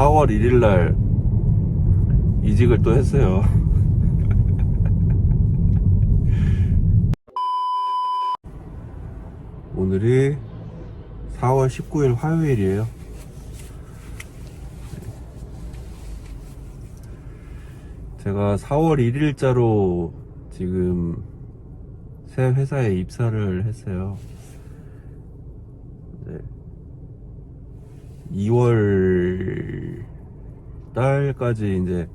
4월 1일 날 이직을 또 했어요. 오늘이 4월 19일 화요일이에요. 제가 4월 1일자로 지금 새 회사에 입사를 했어요. 네. 2월 달까지 이제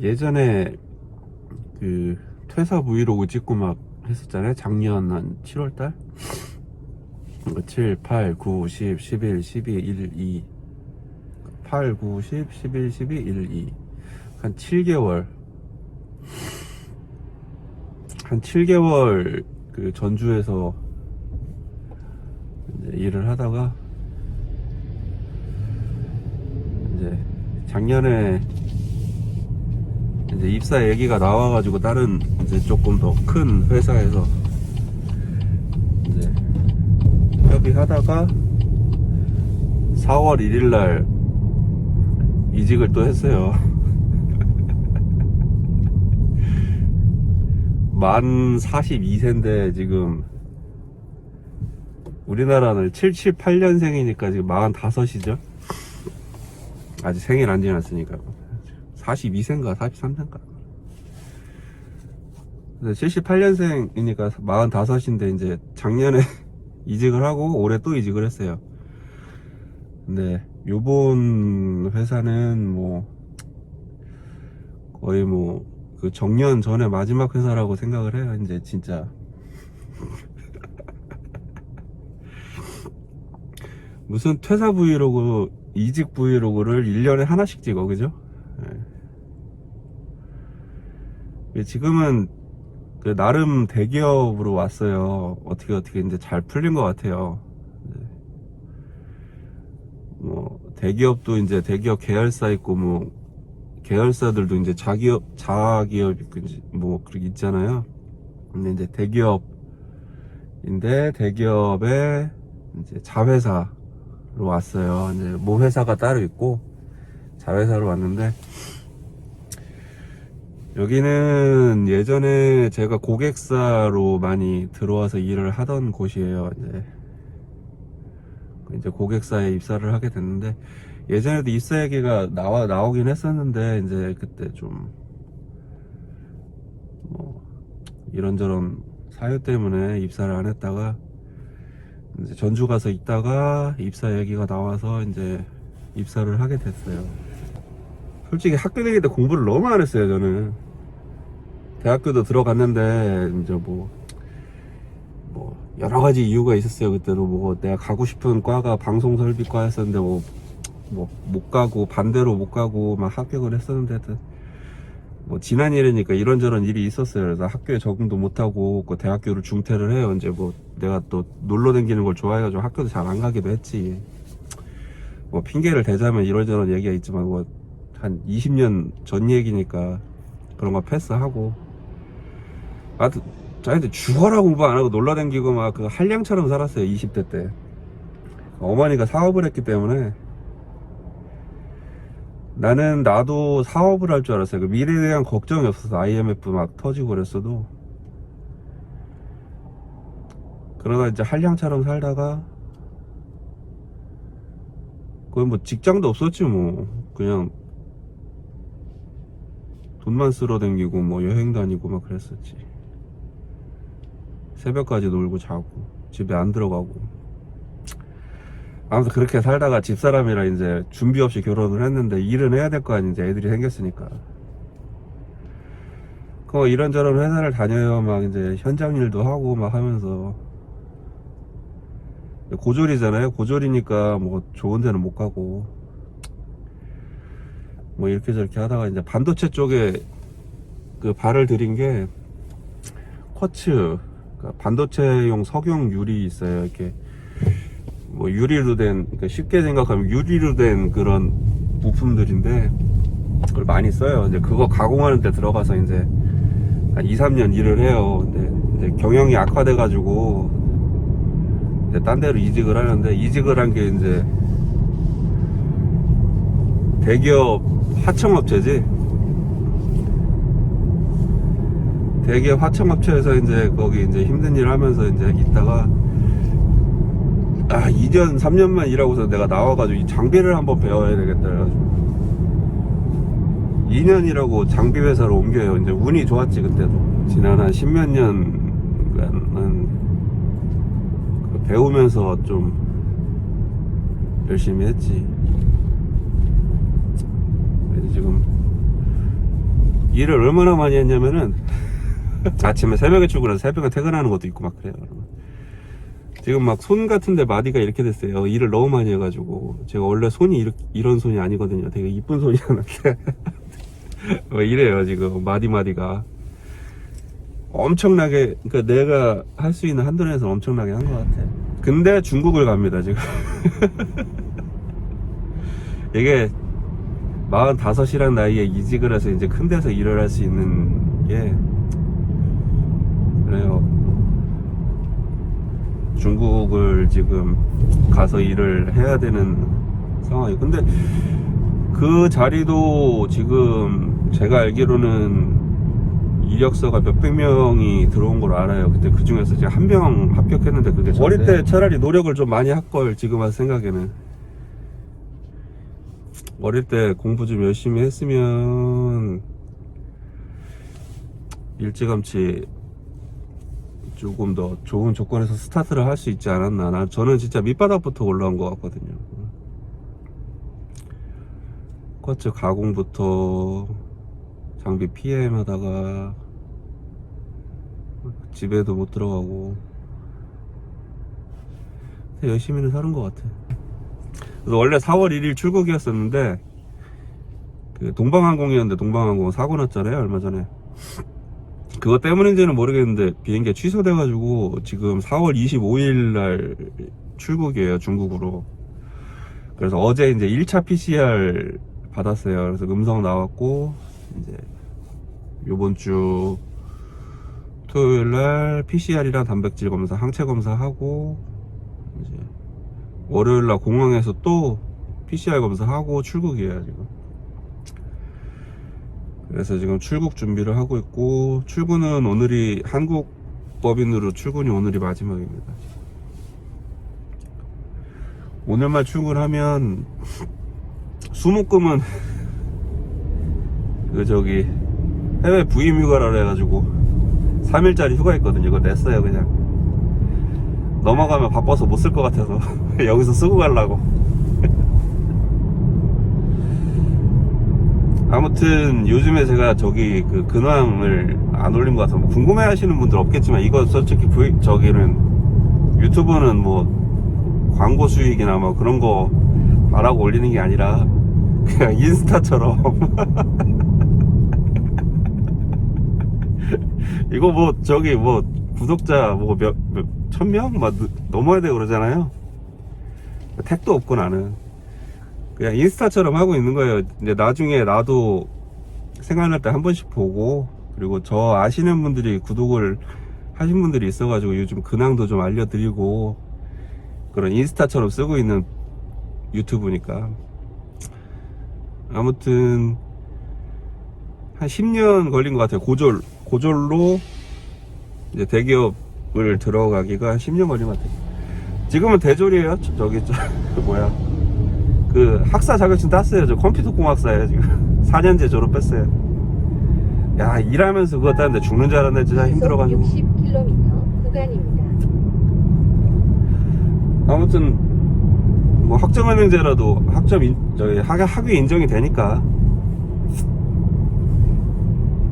예전에 그 퇴사 브이로그 찍고 막 했었잖아요. 작년 한 7월 달? 7, 8, 9, 10, 11, 12, 1, 2 8, 9, 10, 11, 12, 1, 2 한 7개월 한 7개월 그 전주에서 일을 하다가 이제 작년에 이제 입사 얘기가 나와가지고 다른 이제 조금 더 큰 회사에서 이제 협의하다가 4월 1일 날 이직을 또 했어요. 만 42세인데 지금 우리나라는 78년생이니까 지금 45이죠. 아직 생일 안 지났으니까. 42세인가 43세인가. 78년생이니까 45인데 이제 작년에 이직을 하고 올해 또 이직을 했어요. 근데 요번 회사는 뭐 거의 뭐 그 정년 전에 마지막 회사라고 생각을 해요 이제 진짜. 무슨 퇴사 브이로그 이직 브이로그를 1년에 하나씩 찍어 그죠? 예. 지금은 그 나름 대기업으로 왔어요 어떻게 어떻게 이제 잘 풀린 것 같아요 네. 뭐 대기업도 이제 대기업 계열사 있고 뭐 계열사들도 이제 자기업 자기업 뭐 그렇게 있잖아요 근데 이제 대기업인데 대기업에 이제 자회사 로 왔어요. 이제 모 회사가 따로 있고 자회사로 왔는데 여기는 예전에 제가 고객사로 많이 들어와서 일을 하던 곳이에요. 이제 이제 고객사에 입사를 하게 됐는데 예전에도 입사 얘기가 나와 나오긴 했었는데 이제 그때 좀 뭐 이런저런 사유 때문에 입사를 안 했다가 이제 전주 가서 있다가 입사 얘기가 나와서 이제 입사를 하게 됐어요. 솔직히 학교 다닐 때 공부를 너무 안 했어요, 저는. 대학교도 들어갔는데, 이제 뭐, 뭐, 여러 가지 이유가 있었어요, 그때도. 뭐, 내가 가고 싶은 과가 방송설비과였었는데, 뭐, 뭐, 못 가고, 반대로 못 가고, 막 합격을 했었는데, 뭐, 지난 일이니까 이런저런 일이 있었어요. 그래서 학교에 적응도 못하고, 그 대학교를 중퇴를 해요. 이제 뭐, 내가 또 놀러 다니는 걸 좋아해가지고 학교도 잘 안 가기도 했지. 뭐, 핑계를 대자면 이런저런 얘기가 있지만, 뭐, 한 20년 전 얘기니까 그런 거 패스하고. 아, 저한테 죽어라 공부 안 하고 놀러 다니고 막 그 한량처럼 살았어요. 20대 때. 어머니가 사업을 했기 때문에 나는 나도 사업을 할 줄 알았어요. 그 미래에 대한 걱정이 없어서 IMF 막 터지고 그랬어도 그러다 이제 한량처럼 살다가 거의 뭐 직장도 없었지 뭐 그냥 돈만 쓸어 댕기고 뭐 여행 다니고 막 그랬었지. 새벽까지 놀고 자고 집에 안 들어가고 아무튼 그렇게 살다가 집사람이랑 이제 준비 없이 결혼을 했는데 일은 해야 될 거 아니 이제 애들이 생겼으니까. 그 이런저런 회사를 다녀요. 막 이제 현장 일도 하고 막 하면서. 고졸이잖아요. 고졸이니까 뭐 좋은 데는 못 가고. 뭐 이렇게 저렇게 하다가 이제 반도체 쪽에 그 발을 들인 게 쿼츠 그러니까 반도체용 석영 유리 있어요. 이렇게 뭐 유리로 된 그러니까 쉽게 생각하면 유리로 된 그런 부품들인데 그걸 많이 써요. 이제 그거 가공하는 데 들어가서 이제 한 2, 3년 일을 해요. 근데 이제 경영이 악화돼 가지고 이제 딴 데로 이직을 하는데 이직을 한 게 이제 대기업 하청업체지. 대기업 하청업체에서 이제 거기 이제 힘든 일 하면서 이제 있다가 아 2년 3년만 일하고서 내가 나와가지고 이 장비를 한번 배워야 되겠다 그래가지고. 2년이라고 장비 회사로 옮겨요. 이제 운이 좋았지 그때도. 지난 한 십몇 년간 배우면서 좀 열심히 했지. 지금 일을 얼마나 많이 했냐면은 아침에 새벽에 출근해서 새벽에 퇴근하는 것도 있고 막 그래요. 지금 막 손 같은데 마디가 이렇게 됐어요. 일을 너무 많이 해가지고 제가 원래 손이 이렇, 이런 손이 아니거든요. 되게 이쁜 손이었는데 뭐 이래요 지금 마디 마디가 엄청나게 그러니까 내가 할 수 있는 한도 내에서 엄청나게 한 것 같아. 근데 중국을 갑니다 지금. 이게 45이란 나이에 이직을 해서 이제 큰 데서 일을 할 수 있는 게 그래요. 중국을 지금 가서 일을 해야 되는 상황이. 근데 그 자리도 지금 제가 알기로는 이력서가 몇백 명이 들어온 걸로 알아요. 근데 그 중에서 제가 한 명 합격했는데 그게 어릴 때 차라리 노력을 좀 많이 할 걸 지금 한 생각에는 어릴 때 공부 좀 열심히 했으면 일찌감치 조금 더 좋은 조건에서 스타트를 할 수 있지 않았나. 나 저는 진짜 밑바닥부터 올라온 것 같거든요. 쿼츠 가공부터 장비 PM 하다가 집에도 못 들어가고 열심히는 사는 것 같아. 그래서 원래 4월 1일 출국이었었는데 그 동방항공이었는데 동방항공 사고 났잖아요 얼마 전에. 그거 때문인지는 모르겠는데 비행기가 취소돼가지고 지금 4월 25일 날 출국이에요 중국으로. 그래서 어제 이제 1차 PCR 받았어요. 그래서 음성 나왔고 이제 요번 주 토요일 날 PCR이랑 단백질 검사 항체 검사하고 이제 월요일 날 공항에서 또 PCR 검사하고 출국이에요 지금 그래서 지금 출국 준비를 하고 있고 출근은 오늘이 한국 법인으로 출근이 오늘이 마지막입니다. 오늘만 출근하면 수목금은 그 저기 해외 부임 휴가라 해가지고 3일짜리 휴가 있거든요. 이거 냈어요 그냥 넘어가면 바빠서 못 쓸 것 같아서 여기서 쓰고 가려고 아무튼 요즘에 제가 저기 그 근황을 안 올린 것 같아서 뭐 궁금해 하시는 분들 없겠지만 이거 솔직히 V, 저기는 유튜브는 뭐 광고 수익이나 뭐 그런 거 말하고 올리는 게 아니라 그냥 인스타처럼. 이거 뭐 저기 뭐 구독자 뭐 몇 몇 천 명? 막 넘어야 되고 그러잖아요. 택도 없고 나는 그냥 인스타처럼 하고 있는 거예요. 이제 나중에 나도 생각날 때 한 번씩 보고 그리고 저 아시는 분들이 구독을 하신 분들이 있어가지고 요즘 근황도 좀 알려드리고 그런 인스타처럼 쓰고 있는 유튜브니까 아무튼 한 10년 걸린 것 같아요. 고졸 고졸로 이제 대기업을 들어가기가 한 10년 걸린 것 같아요. 지금은 대졸이에요. 저- 저기 저 뭐야 그 학사 자격증 땄어요. 저 컴퓨터 공학사예요 지금. 4년제 졸업했어요. 야 일하면서 그거 따는데 죽는 줄 알았네. 진짜 힘들어가지고. 60km 구간입니다. 아무튼 뭐 학점은행제라도 학점 인, 저기 학, 학위 인정이 되니까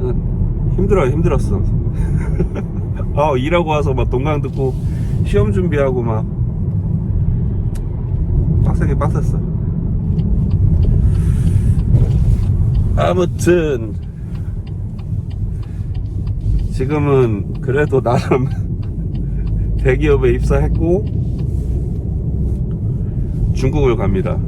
어, 힘들어요 힘들었어 아 일하고 와서 막 동강 듣고 시험 준비하고 막 빡세게 빡셌어 아무튼 지금은 그래도 나름 대기업에 입사했고 중국을 갑니다.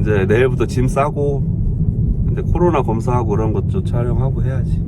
이제 내일부터 짐 싸고 이제 코로나 검사하고 그런 것좀 촬영하고 해야지.